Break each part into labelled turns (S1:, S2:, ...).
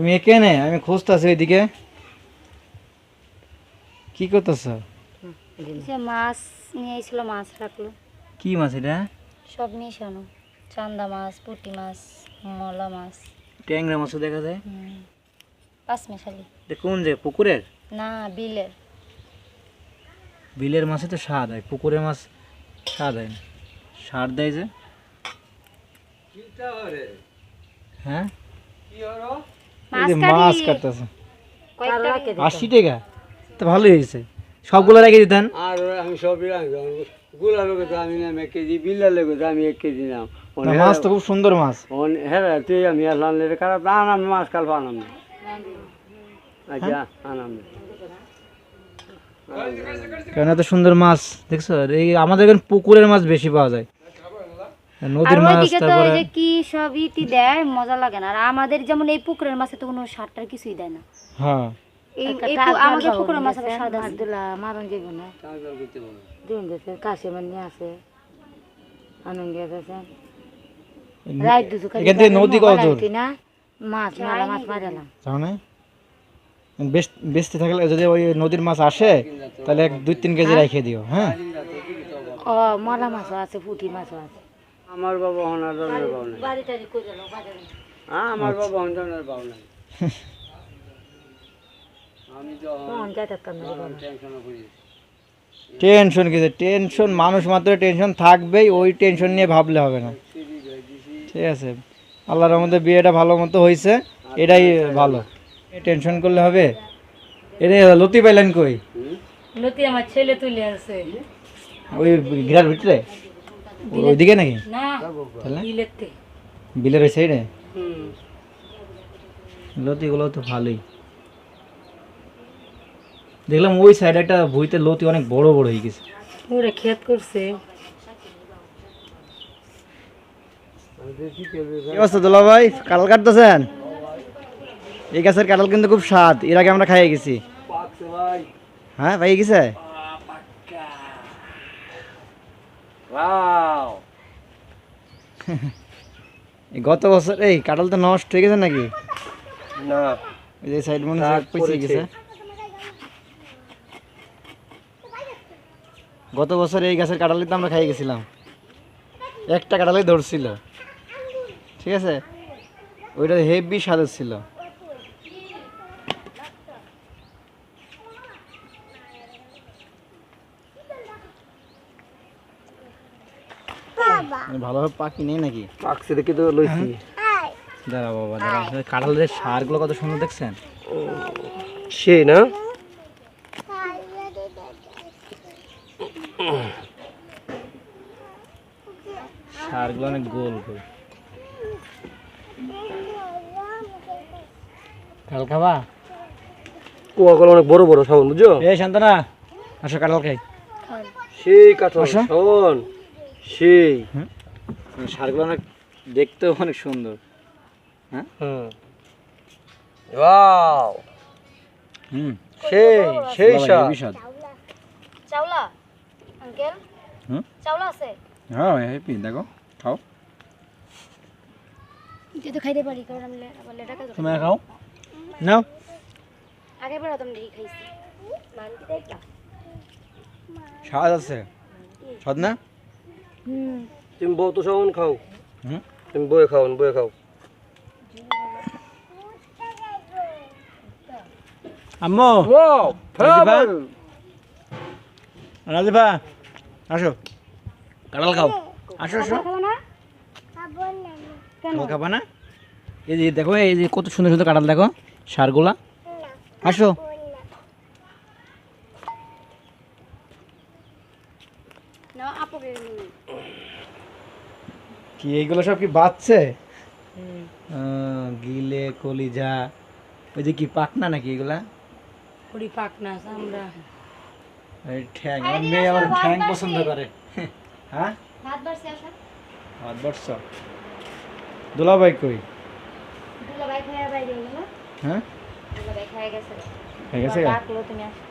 S1: তুমি একে নে আমি খুঁজতেছি ওইদিকে। কি করতেছ?
S2: সে মাছ নিয়ে এসেছিল মাছ রাখল।
S1: কি মাছ এটা?
S2: সব নিয়ে শোনো চান্দা মাছ পুঁটি মাছ মলা মাছ।
S1: ট্যাংরা মাছও দেখা যায়?
S2: পাঁচ মেশালি
S1: কোন যে পুকুরের?
S2: না বিলের।
S1: বিলের মাছে তো স্বাদ হয় পুকুরের মাছ স্বাদ হয় না। সার দেয় যে। হ্যাঁ?
S2: মাছ
S1: মাছ কাটতেছে। আশি টাকা তো ভালোই হয়েছে। সবগুলো রেখে দিতেন?
S3: আর আমি সবই গুলা লোক তো আমি নাম এক কেজি বিল্লা লোক তো আমি এক কেজি নাম।
S1: মাছ তো খুব সুন্দর মাছ।
S3: হ্যাঁ তুই আমি আসলাম খারাপ আনাম মাছ কাল আনাম আচ্ছা আনাম
S1: কেন এত সুন্দর মাছ দেখছ? এই আমাদের এখানে পুকুরের মাছ বেশি পাওয়া যায়। নদীর মাছ তারপরে
S2: যে কি সব দেয় মজা লাগে না। আর আমাদের যেমন এই পুকুরের মাছে তো কোনো সারটার কিছুই দেয় না।
S1: হ্যাঁ।
S2: এই এই আমাদের পুকুরের মাছ আবার স্বাদ আছে।
S4: মারণ যাবে না? দিন গেছে কাশি মানি আছে। আনন্দ আছে। রাত দুটো
S1: এখান থেকে নদী কত দূর
S4: না? মাছ মারা মাছ মারালাম
S1: জানো বেশ বেচতে থাকলে যদি ওই নদীর মাছ আসে তাহলে এক দুই তিন কেজি রেখে দিও হ্যাঁ?
S4: ও মরা মাছও আছে পুঁটি মাছও আছে।
S3: আমার বাবা ধরনের বাবু নাই। হ্যাঁ আমার বাবা ধরনের বাবু নাই। আমি তো
S4: যাই থাকতাম না
S3: টেনশন করি
S1: টেনশন কিছু টেনশন মানুষ মাত্র টেনশন থাকবেই ওই টেনশন নিয়ে ভাবলে হবে না। ঠিক আছে। আল্লাহর আমাদের বিয়েটা ভালো মতো হয়েছে এটাই ভালো। টেনশন করলে হবে? এটাই লতি পাইলেন কই?
S4: লতি আমার ছেলে তুলে আছে।
S1: ওই ঘিরার ভিতরে? ওইদিকে নাকি?
S4: না বিলেতে
S1: বিলের ওই সাইডে লতিগুলো তো ভালোই। দেখলাম ওই সাইডে একটা ভুইতে লতি অনেক বড় বড় হয়ে গেছে।
S4: ওরে ক্ষেত করছে।
S1: দোলা ভাই? কাঁঠাল কাটতেছেন? এই গাছের কাঁঠাল কিন্তু খুব স্বাদ। এর আগে আমরা খাইয়ে গেছি। হ্যাঁ পাই গেছে?
S3: ওয়াও
S1: এই গত বছর এই কাঁঠাল তো নষ্ট হয়ে গেছে নাকি?
S3: না।
S1: ওই যে সাইড মনে হয় পচে গেছে। গত বছর এই গাছের কাঁঠালই তো আমরা খাইয়ে গেছিলাম। একটা কাঁঠালই ধরছিল। ঠিক আছে? ওইটা হেভি স্বাদের ছিল মানে ভালোভাবে পাকি নেই নাকি?
S3: পাকছে দেখে তো লইছি।
S1: দাঁড়া বাবা দাঁড়া কাঁঠালের সারগুলো কত সুন্দর দেখছেন?
S3: সেই না?
S1: সারগুলো অনেক গোল গোল। কাল খাবা?
S3: কুয়াগুলো অনেক বড় বড় সামন বুঝছ?
S1: এই শান্তনা আসো কাঁঠাল খাই।
S3: সেই কাঠল। শোন সেই।
S1: সারগুলো অনেক দেখতেও অনেক সুন্দর।
S3: হুম। ওয়াও।
S1: হুম।
S3: সেই সেই স্বাদ।
S2: চাওলা আঙ্কেল।
S1: হুম?
S2: চাওলা আছে?
S1: হ্যাঁ হ্যাপি দেখো খাও।
S2: তো খাইতে পারি কারণ আমি আবার লেটা খাই
S1: তুমি খাও। নাও।
S2: আগে বেড়া তুমি দেখি খাইছি। মানতে দেখলা
S1: স্বাদ আছে। স্বাদ না?
S2: হুম।
S3: তুমি বউ তো সামন খাও।
S1: হুম?
S3: তুমি বয়ে খাও বয়ে খাও?
S1: আম্মু! রাজিবা? আসো। কাঁঠাল খাও। আসো আসো।
S2: খাব না?
S1: কাঁঠাল খাবা না? এই যে দেখো এই যে কত সুন্দর সুন্দর কাঁঠাল দেখো সারগুলা। আসো।
S2: না আপুকে
S1: কি এইগুলো সব কি বাচ্চে গিলে কলিজা ওই যে কি পাকনা নাকি এগুলা?
S4: পুরি পাক না আমরা
S1: এই ঠ্যাং আমার মেয়ে আমার ঠ্যাং পছন্দ করে। হ্যাঁ?
S2: ভাত বাড়ছে আসা।
S1: হাত বর্ষ দুলাভাই কই?
S2: দুলা ভাই খাইয়া বাইরে গেল
S1: হ্যাঁ?
S2: দুলা ভাই গেছে।
S1: গেছে
S2: ডাকলো তুমি আসো।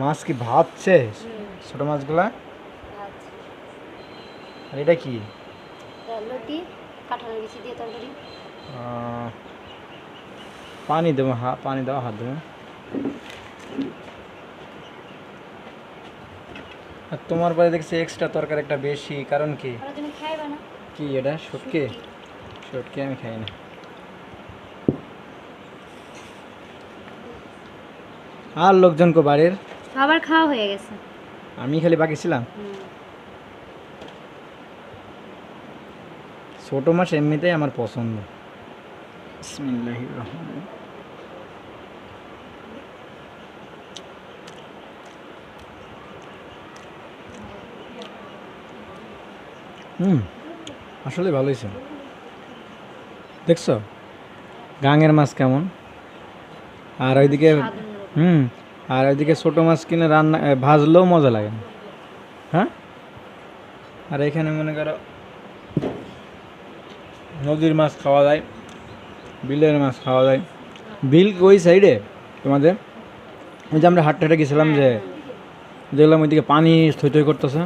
S1: মাছ কি ভাবছে ছোট মাছগুলা? আর এটা কি?
S2: তা কাঁঠালের বিচি দিয়ে তরকারি।
S1: পানি দেবো হা পানি দেওয়া হাত দেবো। আর তোমার পরে দেখছি এক্সট্রা তরকারি একটা বেশি কারণ কি? কি এটা? সটকে সটকে আমি খাই না। আর লোকজন কো বাড়ির?
S2: সবার খাওয়া হয়ে গেছে।
S1: আমি খালি বাকি ছিলাম। ছোট মাছ এমনিতেই আমার পছন্দ। বিসমিল্লাহির হুম আসলে ভালোই ছিল। দেখছ? গাঙের মাছ কেমন? আর ওইদিকে হুম আর এদিকে ছোট মাছ কিনে রান্না ভাজলেও মজা লাগে না। হ্যাঁ? আর এখানে মনে করো নদীর মাছ খাওয়া যায়, বিলের মাছ খাওয়া যায়। বিল ওই সাইডে তোমাদের? ওই যে আমরা হাটটা গেছিলাম যে, দেখলাম ওইদিকে পানি থই থই করতেছে।